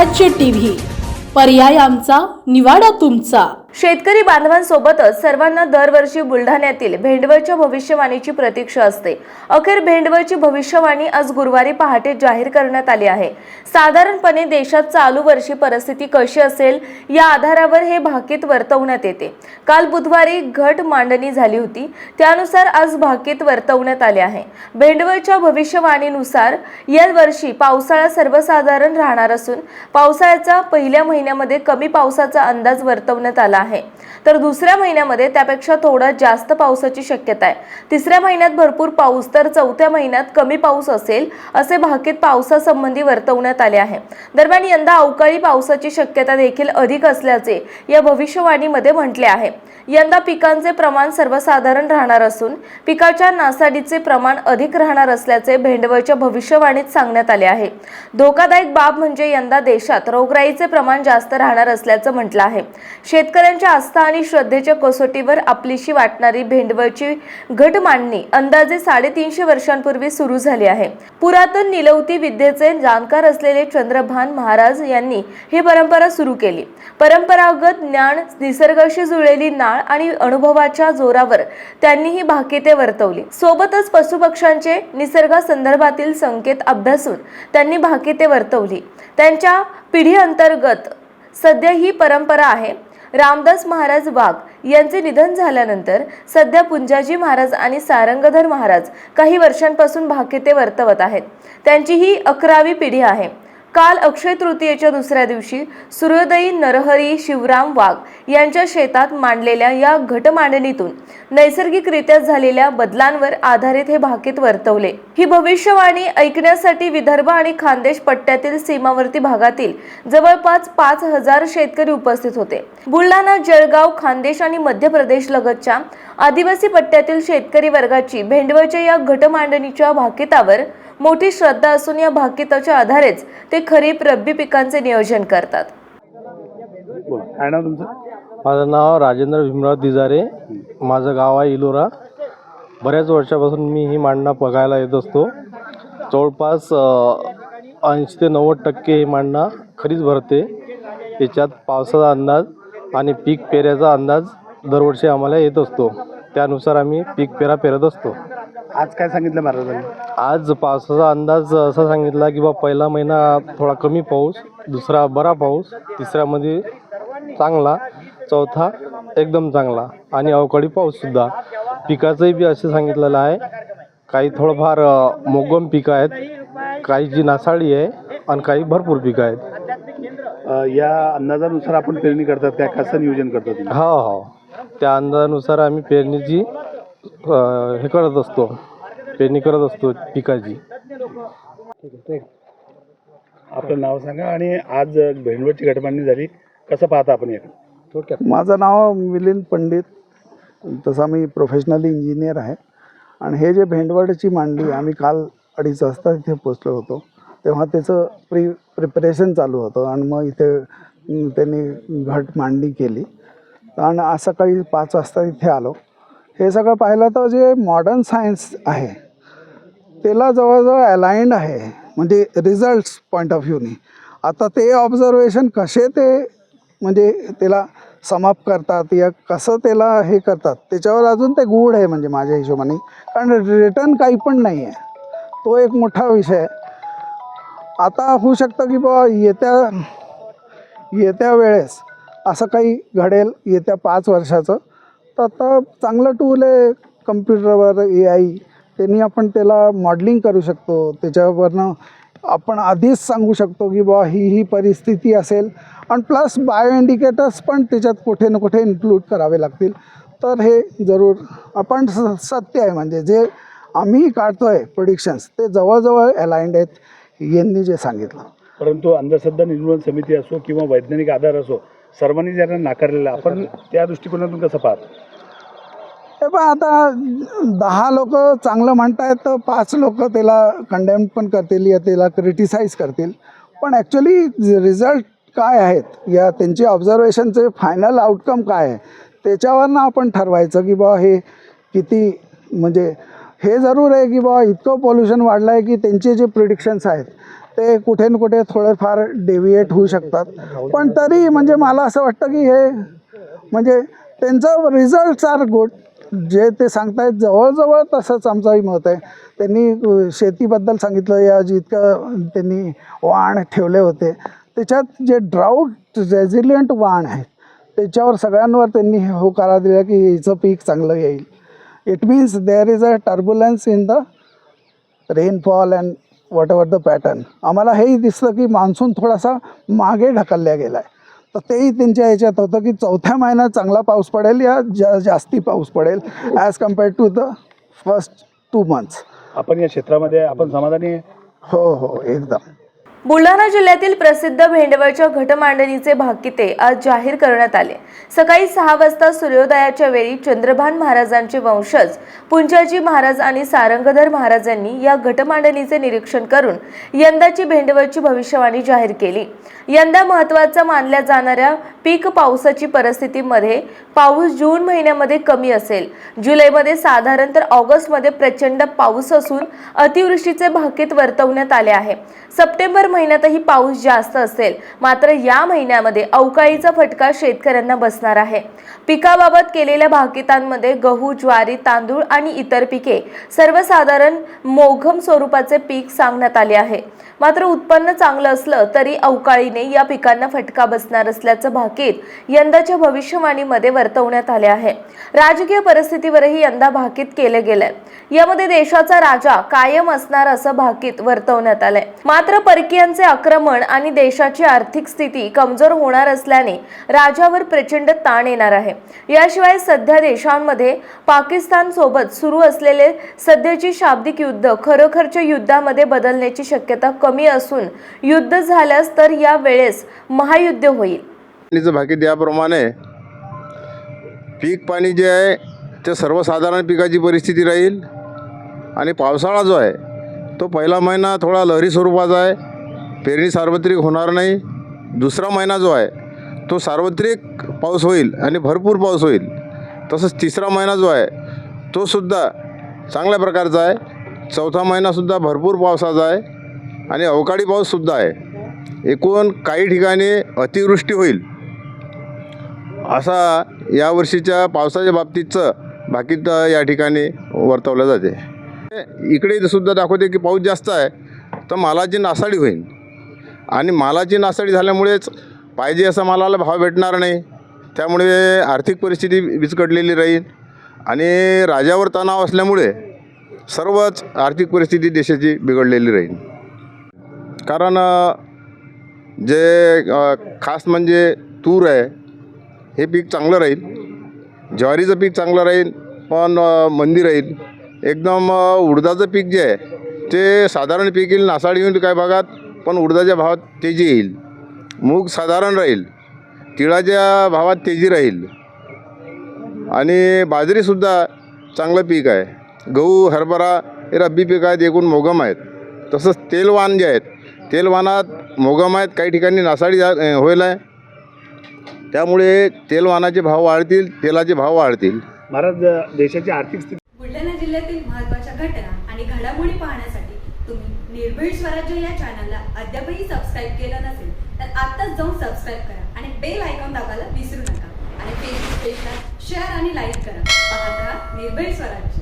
स्वराज्य टीव्ही. पर्याय आमचा निवाडा तुमचा. शेतकरी बांधवांसोबतच सर्वांना दरवर्षी बुलढाण्यातील भेंडवळच्या भविष्यवाणीची प्रतीक्षा असते. अखेर भेंडवळची भविष्यवाणी आज गुरुवारी पहाटे जाहीर करण्यात आली आहे. साधारणपणे देशात चालू वर्षी परिस्थिती कशी असेल या आधारावर हे भाकीत वर्तवण्यात येते. काल बुधवारी घट मांडणी झाली होती. त्यानुसार आज भाकीत वर्तवण्यात आले आहे. भेंडवळच्या भविष्यवाणीनुसार या वर्षी पावसाळा सर्वसाधारण राहणार असून पावसाळ्याचा पहिल्या महिन्यामध्ये कमी पावसाचा अंदाज वर्तवण्यात आला आहे. तर दुसऱ्या महिन्यामध्ये त्यापेक्षा थोडा जास्त पावसाची शक्यता आहे. तिसऱ्या महिन्यात भरपूर पाऊस तर चौथ्या महिन्यात कमी पाऊस असेल असे भाकीत पावसासंबंधी वर्तवण्यात आले आहे. दरम्यान यंदा अवकाळी पावसाची शक्यता देखील अधिक असल्याचे या भविष्यवाणीमध्ये म्हटले आहे. यंदा पिकांचे प्रमाण सर्वसाधारण राहणार असून पिकाच्या नासाडीचे प्रमाण अधिक राहणार असल्याचे भेंडवळच्या भविष्यवाणीत सांगण्यात आले आहे. धोकादायक बाब म्हणजे यंदा देशात रोगराईचे प्रमाण जास्त राहणार असल्याचं म्हटलं आहे. शेतकऱ्यांच्या आस्था आणि श्रद्धेच्या कसोटीवर आपलीशी वाटणारी भेंडवळची घट मांडणी अंदाजे साडेतीनशे वर्षांपूर्वी सुरू झाली आहे. पुरातन निलवती विद्येचे जाणकार असलेले चंद्रभान महाराज यांनी ही परंपरा सुरू केली. परंपरागत ज्ञान निसर्गाशी जुळलेली नाळ आणि अनुभवाच्या जोरावर त्यांनी ही भाकिते वर्तवली. सोबतच पशुपक्ष्यांचे निसर्गासंदर्भातील संकेत अभ्यासून त्यांनी भाकिते वर्तवली. त्यांच्या पिढी अंतर्गत सध्या ही परंपरा आहे. रामदास महाराज वाघ यांचे निधन झाल्यानंतर सध्या पुंजाजी महाराज आणि सारंगधर महाराज काही वर्षांपासून भाकिते वर्तवत आहेत. त्यांची ही अकरावी पिढी आहे. काल अक्षय तृतीयेच्या दुसऱ्या दिवशी सूर्योदयी नरहरी शिवराम वाघ यांच्या शेतात मांडलेल्या या घटमांडणीतून नैसर्गिकरित्या झालेल्या बदलांवर आधारित हे भाकीत वर्तवले. ही भविष्यवाणी ऐकण्यासाठी विदर्भ आणि खानदेश पट्ट्यातील सीमावर्ती भागातील जवळपास पाच हजार शेतकरी उपस्थित होते. बुलढाणा जळगाव खानदेश आणि मध्य प्रदेश लगतच्या आदिवासी पट्ट्यातील शेतकरी वर्गाची भेंडवळच्या या घटमांडणीच्या भाकितावर मोठी श्रद्धा असून या भाकिताच्या आधारेच ते खरीप रब्बी पिकांचे नियोजन करतात. बोला. काय नाव तुमचं? माझं नाव राजेंद्र भीमराव दिजारे माझं गाव आहे इलोरा. बऱ्याच वर्षापासून मी ही मांडणं बघायला येत असतो. जवळपास ऐंशी ते नव्वद टक्के ही मांडणं खरीच भरते. त्याच्यात पावसाचा अंदाज आणि पीक पेऱ्याचा अंदाज दरवर्षी आम्हाला येत असतो. त्यानुसार आम्ही पीक पेरा पेरत असतो. आज काय सांगितलं महाराजांनी? आज पावसाचा अंदाज असा सांगितला की बा पहिला महिना थोडा कमी पाऊस दुसरा बरा पाऊस तिसऱ्यामध्ये चांगला चौथा एकदम चांगला आणि अवकाळी पाऊससुद्धा पिकाचंही बी असं सांगितलेलं आहे काही थोडंफार अ, मोगम पिकं आहेत काही जी नासाळी आहे आणि काही भरपूर पिकं आहेत. अ, या अंदाजानुसार आपण पेरणी करतात त्या कसं नियोजन करता तुम्ही हो हो. त्या अंदाजानुसार आम्ही पेरणीची हे करत असतो. पेरणी करत असतो पिकाची. आपलं नाव सांगा आणि आज भेंडवळची घटमांडणी झाली. कसं पाहता आपण याकडे? माझं नाव मिलिंद पंडित. तसा मी प्रोफेशनली इंजिनियर आहे. आणि हे जे भेंडवडची मांडली आम्ही काल अडीच वाजता इथे पोचलो होतो. तेव्हा त्याचं प्री प्रिपरेशन चालू होतं आणि मग इथे त्यांनी घट मांडणी केली. आणि आज सकाळी पाच वाजता इथे आलो. हे सगळं पाहिलं तर जे मॉडर्न सायन्स आहे त्याला जवळजवळ अलाइंड आहे. म्हणजे रिझल्ट्स पॉईंट ऑफ व्ह्यूनी आता ते ऑब्झर्वेशन कसे ते म्हणजे त्याला समाप्त करतात या कसं त्याला हे करतात त्याच्यावर अजून ते गूढ आहे म्हणजे माझ्या हिशोबाने. कारण रिटर्न काही पण नाही आहे. तो एक मोठा विषय आहे. आता होऊ शकतं की बुवा येत्या येत्या वेळेस असं काही घडेल येत्या पाच वर्षाचं आता चांगलं टूल आहे कम्प्युटरवर ए आय त्यांनी आपण त्याला मॉडलिंग करू शकतो. त्याच्यावरनं आपण आधीच सांगू शकतो की बुवा ही ही परिस्थिती असेल. आणि प्लस बायो इंडिकेटर्स पण त्याच्यात कुठे ना कुठे इन्क्लूड करावे लागतील. तर हे जरूर आपण स सत्य आहे. म्हणजे जे आम्ही काढतो आहे प्रोडिक्शन्स ते जवळजवळ अलाइंड आहेत यांनी जे सांगितलं. परंतु अंधश्रद्धा निर्मूलन समिती असो किंवा वैज्ञानिक आधार असो सर्वांनी ज्यांना नाकारलेला आपण त्या दृष्टिकोनातून कसं पाहतो? हे पण आता दहा लोक चांगलं म्हणतायत तर पाच लोक त्याला कंडेम पण करतील या त्याला क्रिटिसाइज करतील. पण ॲक्च्युली रिझल्ट काय आहेत? या त्यांची ऑब्झर्वेशनचे फायनल आउटकम काय आहे? त्याच्यावरनं आपण ठरवायचं की बा हे किती म्हणजे हे जरूर आहे की बा इतकं पॉल्युशन वाढलं आहे की त्यांचे जे प्रिडिक्शन्स आहेत ते कुठे ना कुठे थोडेफार डेव्हिएट होऊ शकतात. पण तरी म्हणजे मला असं वाटतं की हे म्हणजे त्यांचं रिझल्ट्स आर गुड जे ते सांगतायत जवळजवळ तसंच आमचंही मत आहे. त्यांनी शेतीबद्दल सांगितलं या जितकं त्यांनी वाण ठेवले होते. त्याच्यात जे ड्राऊट रेझिलियंट वाण आहेत त्याच्यावर सगळ्यांवर त्यांनी होकारा दिला की हिचं पीक चांगलं येईल. It means there is a turbulence in the rainfall and whatever the pattern आम्हाला हेही दिसलं की मान्सून थोडासा मागे ढकलल्या गेला आहे तर तेही त्यांच्या ह्याच्यात होतं की चौथ्या महिन्यात चांगला पाऊस पडेल या जा जास्ती पाऊस पडेल as compared to the first two months आपण या क्षेत्रामध्ये आपण समाधानी आहे? हो हो एकदम बुलढाणा जिल्ह्यातील प्रसिद्ध भेंडवळच्या घटमांडणीचे भाकिते आज जाहीर करण्यात आले. सकाळी सहा वाजता सूर्योदयाच्या वेळी चंद्रभान महाराजांचे वंशज पुंजाजी महाराज आणि सारंगधर महाराजांनी या घटमांडणीचे निरीक्षण करून यंदाची भेंडवळची भविष्यवाणी जाहीर केली. यंदा महत्त्वाचा मानल्या जाणाऱ्या पीक पावसाची परिस्थितीमध्ये पाऊस जून महिन्यामध्ये कमी असेल. जुलैमध्ये साधारण तर ऑगस्टमध्ये प्रचंड पाऊस असून अतिवृष्टीचे भाकीत वर्तवण्यात आले आहे. सप्टेंबर महिन्यातही पाऊस जास्त असेल. मात्र या महिन्यामध्ये अवकाळीचा फटका शेतकऱ्यांना बसणार आहे. पिकाबाबत केलेल्या भाकितांमध्ये गहू ज्वारी तांदूळ आणि इतर पिके सर्वसाधारण मोघम स्वरूपाचे पीक सांगण्यात आले आहे. मात्र उत्पन्न चांगलं असलं तरी अवकाळीने या पिकांना फटका बसणार असल्याचं भाग भाकीत यंदाच्या भविष्यवाणीमध्ये वर्तवण्यात आले आहे. राजकीय परिस्थितीवरही यंदा भाकीत केलं गेलंय यामध्ये देशाचा राजा कायम असणार असं भाकीत वर्तवण्यात आलंय. मात्र परकीयांचे आक्रमण आणि देशाची आर्थिक स्थिती कमजोर होणार असल्याने राजावर प्रचंड ताण येणार आहे. याशिवाय सध्या देशांमध्ये पाकिस्तान सोबत सुरू असलेले सध्याची शाब्दिक युद्ध खरोखरच्या युद्धामध्ये बदलण्याची शक्यता कमी असून युद्ध झाल्यास तर या वेळेस महायुद्ध होईल. पाणीचं भाकीत याप्रमाणे पीक पाणी जे आहे ते सर्वसाधारण पिकाची परिस्थिती राहील. आणि पावसाळा जो आहे तो पहिला महिना थोडा लहरी स्वरूपाचा आहे. पेरणी सार्वत्रिक होणार नाही. दुसरा महिना जो आहे तो सार्वत्रिक पाऊस होईल आणि भरपूर पाऊस होईल. तसंच तिसरा महिना जो आहे तो सुद्धा चांगल्या प्रकारचा आहे. चौथा महिनासुद्धा भरपूर पावसाचा आहे. आणि अवकाळी पाऊससुद्धा आहे. एकूण काही ठिकाणी अतिवृष्टी होईल. असा यावर्षीच्या पावसाच्या बाबतीतचं भाकीत या ठिकाणी वर्तवलं जाते. इकडे सुद्धा दाखवते की पाऊस जास्त आहे तर मालाची नासाडी होईल. आणि मालाची नासाडी झाल्यामुळेच पाहिजे असा मालाला भाव भेटणार नाही. त्यामुळे आर्थिक परिस्थिती विस्कटलेली राहील. आणि राजावर तणाव असल्यामुळे सर्वच आर्थिक परिस्थिती देशाची बिघडलेली राहील. कारण जे खास म्हणजे तूर आहे हे पीक चांगलं राहील. ज्वारीचं पीक चांगलं राहील पण मंदी राहील. एकदम उडदाचं पीक जे आहे ते साधारण पीक येईल नासाडी येईल काही भागात पण उडदाच्या भावात तेजी येईल. मूग साधारण राहील. तिळाच्या भावात तेजी राहील. आणि बाजरीसुद्धा चांगलं पीक आहे. गहू हरभरा हे रब्बी पीक आहेत एकूण मोगम आहेत. तसंच तेलवान जे आहेत तेलवानात मोगम आहेत काही ठिकाणी नासाडी जा होईल आहे. त्यामुळे तेलवानाचे भाव वाढतील तेलाचे भाव वाढतील. महाराज देशाची आर्थिक स्थिती बुलढाणा जिल्ह्यातील महत्त्वाच्या घटना आणि घडामोडी पाहण्यासाठी तुम्ही निर्भीड स्वराज्य या चॅनलला अद्यापही सबस्क्राईब केलं नसेल तर आत्ताच जाऊन सबस्क्राईब करा आणि बेल आयकॉन दाबायला विसरू नका. आणि फेसबुक पेजला शेअर आणि लाईक करा. पाहत राहा निर्भीड स्वराज्य.